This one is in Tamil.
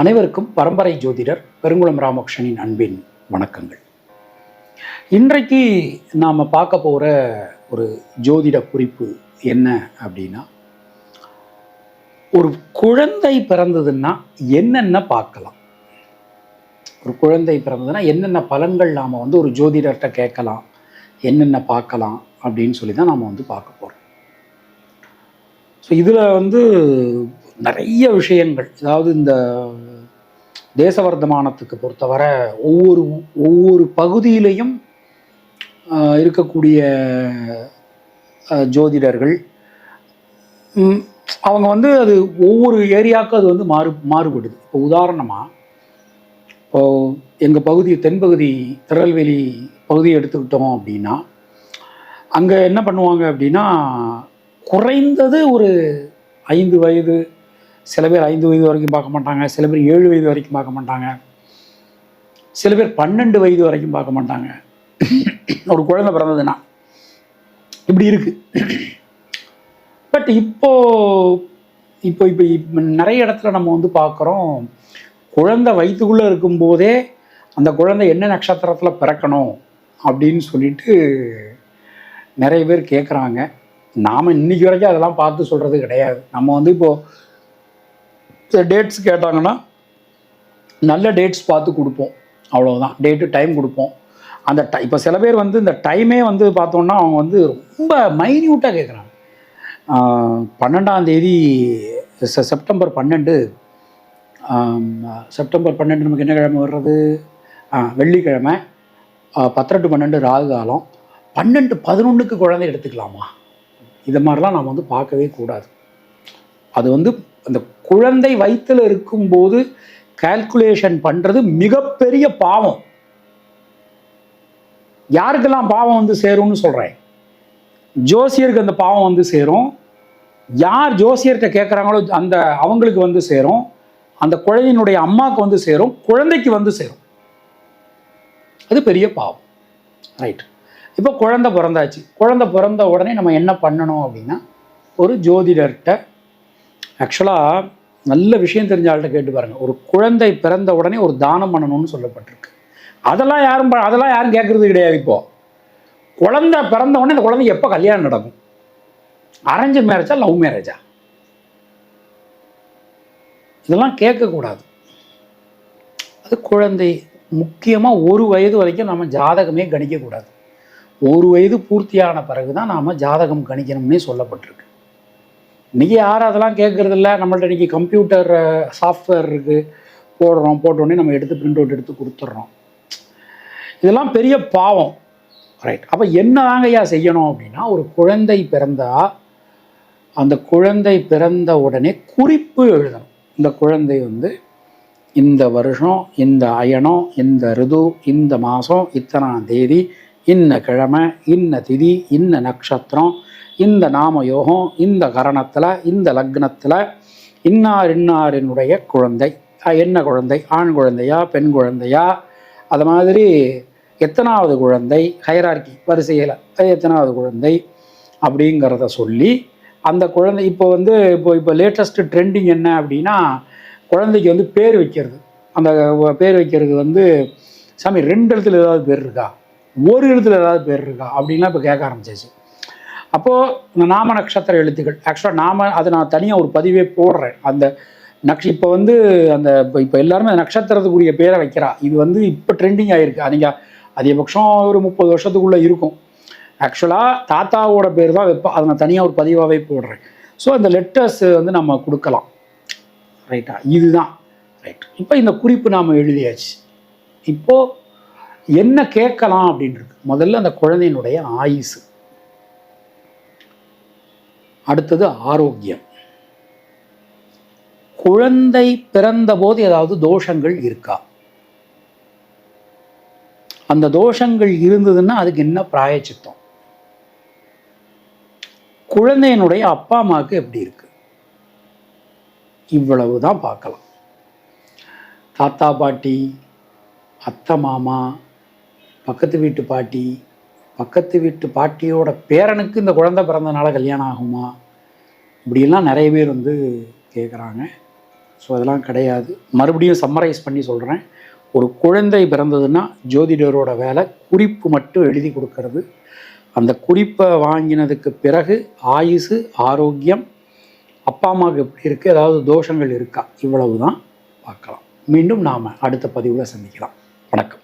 அனைவருக்கும் பரம்பரை ஜோதிடர் பெருங்குளம் ராமகிருஷ்ணனின் அன்பின் வணக்கங்கள். இன்றைக்கு நாம் பார்க்க போகிற ஒரு ஜோதிட குறிப்பு என்ன அப்படின்னா ஒரு குழந்தை பிறந்ததுன்னா என்னென்ன பார்க்கலாம்? ஒரு குழந்தை பிறந்ததுன்னா என்னென்ன பலன்கள் நாம் வந்து ஒரு ஜோதிடர்கிட்ட கேட்கலாம்? என்னென்ன பார்க்கலாம்? அப்படின்னு சொல்லி தான் நாம் வந்து பார்க்க போகிறோம் ஸோ இதில் வந்து நிறைய விஷயங்கள். அதாவது இந்த தேசவர்த்தமானத்துக்கு பொறுத்தவரை ஒவ்வொரு ஒவ்வொரு பகுதியிலையும் இருக்கக்கூடிய ஜோதிடர்கள் அவங்க வந்து அது ஒவ்வொரு ஏரியாவுக்கும் அது வந்து மாறு மாறுபடுது. இப்போ உதாரணமாக இப்போ எங்கள் பகுதி தென்பகுதி திருநெல்வேலி பகுதியை எடுத்துக்கிட்டோம் அப்படின்னா அங்கே என்ன பண்ணுவாங்க அப்படின்னா குறைந்தது ஒரு ஐந்து வயது சில பேர் ஐந்து வயது வரைக்கும் பார்க்க மாட்டாங்க சில பேர் ஏழு வயது வரைக்கும் பார்க்க மாட்டாங்க. சில பேர் பன்னெண்டு வயது வரைக்கும் பார்க்க மாட்டாங்க. ஒரு குழந்தை பிறந்ததுன்னா. இப்படி இருக்கு. பட் இப்போ இப்போ இப்போ நிறைய இடத்துல நம்ம வந்து பார்க்குறோம் குழந்தை வயிற்றுக்குள்ளே இருக்கும்போதே அந்த குழந்தை என்ன நட்சத்திரத்தில் பிறக்கணும் அப்படின்னு சொல்லிட்டு நிறைய பேர் கேட்குறாங்க நாம் இன்னைக்கு வரைக்கும் அதெல்லாம் பார்த்து சொல்கிறது கிடையாது. நம்ம வந்து இப்போது டேட்ஸ் கேட்டாங்கன்னா நல்ல டேட்ஸ் பார்த்து கொடுப்போம். அவ்வளோதான் டேட்டு டைம் கொடுப்போம். அந்த டை இப்போ சில பேர் வந்து இந்த டைமே வந்து பார்த்தோன்னா அவங்க வந்து ரொம்ப மைன்யூட்டாக கேட்குறாங்க பன்னெண்டாம் தேதி செப்டம்பர் பன்னெண்டு. செப்டம்பர் பன்னெண்டு நமக்கு என்ன கிழமை வர்றது? வெள்ளிக்கிழமை. ஆ, பன்னெண்டு ராகு காலம். பன்னெண்டு பதினொன்றுக்கு குழந்தை எடுத்துக்கலாமா? இது மாதிரிலாம் நம்ம வந்து பார்க்கவே கூடாது. அது வந்து அந்த குழந்தை வயிற்றில் இருக்கும்போது கால்குலேஷன் பண்ணுறது மிகப்பெரிய பாவம். யாருக்கெல்லாம் பாவம் வந்து சேரும்னு சொல்கிறேன் ஜோசியருக்கு அந்த பாவம் வந்து சேரும். யார் ஜோசியர்கிட்ட கேட்குறாங்களோ அந்த அவங்களுக்கு வந்து சேரும். அந்த குழந்தையினுடைய அம்மாவுக்கு வந்து சேரும். குழந்தைக்கு வந்து சேரும். அது பெரிய பாவம். ரைட் இப்போ குழந்தை பிறந்தாச்சு. குழந்தை பிறந்த உடனே நம்ம என்ன பண்ணணும் அப்படின்னா ஒரு ஜோதிடர்கிட்ட ஆக்சுவலாக நல்ல விஷயம் தெரிஞ்ச ஆள்கிட்ட கேட்டு பாருங்கள் ஒரு குழந்தை பிறந்த உடனே ஒரு தானம் பண்ணணும்னு சொல்லப்பட்டிருக்கு. அதெல்லாம் யாரும் ப- அதெல்லாம் யாரும் கேட்குறது கிடையாது இப்போது குழந்தை பிறந்த உடனே இந்த குழந்தை எப்போ கல்யாணம் நடக்கும்? அரேஞ்ச் மேரேஜா லவ் மேரேஜா இதெல்லாம் கேட்கக்கூடாது. அது குழந்தை முக்கியமாக ஒரு வயது வரைக்கும் நம்ம ஜாதகமே கணிக்கக்கூடாது. ஒரு வயது பூர்த்தியான பிறகு தான் நாம் ஜாதகம் கணிக்கணும்னே சொல்லப்பட்டிருக்கு. இன்றைக்கி யாரும் அதெல்லாம் கேட்குறது இல்லை நம்மள்ட்ட இன்றைக்கி கம்ப்யூட்டர் சாஃப்ட்வேர் இருக்குது போடுறோம் போட்டோடனே நம்ம எடுத்து பிரிண்ட் அவுட் எடுத்து கொடுத்துட்றோம். இதெல்லாம் பெரிய பாவம். ரைட் அப்போ என்னதாங்க ஐயா செய்யணும் அப்படின்னா ஒரு குழந்தை பிறந்தா அந்த குழந்தை பிறந்த உடனே குறிப்பு எழுதணும். இந்த குழந்தை வந்து இந்த வருஷம் இந்த அயனம் இந்த ரிது இந்த மாதம் இத்தனாம் தேதி இன்ன கிழமை இன்ன திதி இன்ன நட்சத்திரம் இந்த நாம யோகம் இந்த கரணத்தில் இந்த லக்னத்தில் இன்னார் இன்னாரினுடைய குழந்தை. என்ன குழந்தை? ஆண் குழந்தையா பெண் குழந்தையா? அது மாதிரி எத்தனாவது குழந்தை? ஹைரார்கி வரிசையில். எத்தனாவது குழந்தை? அப்படிங்கிறத சொல்லி அந்த குழந்தை இப்போ வந்து இப்போ இப்போ லேட்டஸ்ட்டு ட்ரெண்டிங் என்ன அப்படின்னா குழந்தைக்கு வந்து பேர் வைக்கிறது. அந்த பேர் வைக்கிறது வந்து சாமி ரெண்டு இடத்துல ஏதாவது பேர் இருக்கா? ஒரு எழுத்துல ஏதாவது பேர் இருக்கா? அப்படின்லாம் இப்போ கேட்க ஆரம்பிச்சிச்சு. அப்போது இந்த நாம நட்சத்திர எழுத்துக்கள் ஆக்சுவலாக நாம அதை நான் தனியாக ஒரு பதிவே போடுறேன். அந்த நக்ஷ இப்போ வந்து அந்த இப்போ இப்போ எல்லாருமே அந்த நட்சத்திரத்துக்குரிய பேரை வைக்கிறா. இது வந்து இப்போ ட்ரெண்டிங் ஆகிருக்கு அதிக அதிகபட்சம் ஒரு முப்பது வருஷத்துக்குள்ளே இருக்கும். ஆக்சுவலாக தாத்தாவோட பேர் தான் வைப்பா. அதை நான் தனியாக ஒரு பதிவாகவே போடுறேன். ஸோ அந்த லெட்டர்ஸ் வந்து நம்ம கொடுக்கலாம். ரைட்டா இதுதான். ரைட் இப்போ இந்த குறிப்பு நாம் எழுதியாச்சு. இப்போது என்ன கேட்கலாம் அப்படின்றது. முதல்ல அந்த குழந்தையினுடைய ஆயுசு. அடுத்தது ஆரோக்கியம். குழந்தை பிறந்தபோது ஏதாவது தோஷங்கள் இருக்கா? அந்த தோஷங்கள் இருந்ததுன்னா அதுக்கு என்ன பிராயச்சித்தம்? குழந்தையினுடைய அப்பா அம்மாவுக்கு எப்படி இருக்கு? இவ்வளவு தான் பார்க்கலாம். தாத்தா பாட்டி அத்தை மாமா பக்கத்து வீட்டு பாட்டி பக்கத்து வீட்டு பாட்டியோட பேரனுக்கு இந்த குழந்தை பிறந்தனால கல்யாணம் ஆகுமா? இப்படிலாம் நிறைய பேர் வந்து கேட்குறாங்க ஸோ அதெல்லாம் கிடையாது. மறுபடியும் சம்மரைஸ் பண்ணி சொல்கிறேன் ஒரு குழந்தை பிறந்ததுன்னா ஜோதிடரோட வேலை குறிப்பு மட்டும் எழுதி கொடுக்கறது. அந்த குறிப்பை வாங்கினதுக்கு பிறகு ஆயுசு ஆரோக்கியம் அப்பா அம்மாவுக்கு எப்படி இருக்குது ஏதாவது தோஷங்கள் இருக்கா? இவ்வளவு தான் பார்க்கலாம். மீண்டும் நாம் அடுத்த பதிவில் சந்திக்கலாம். வணக்கம்.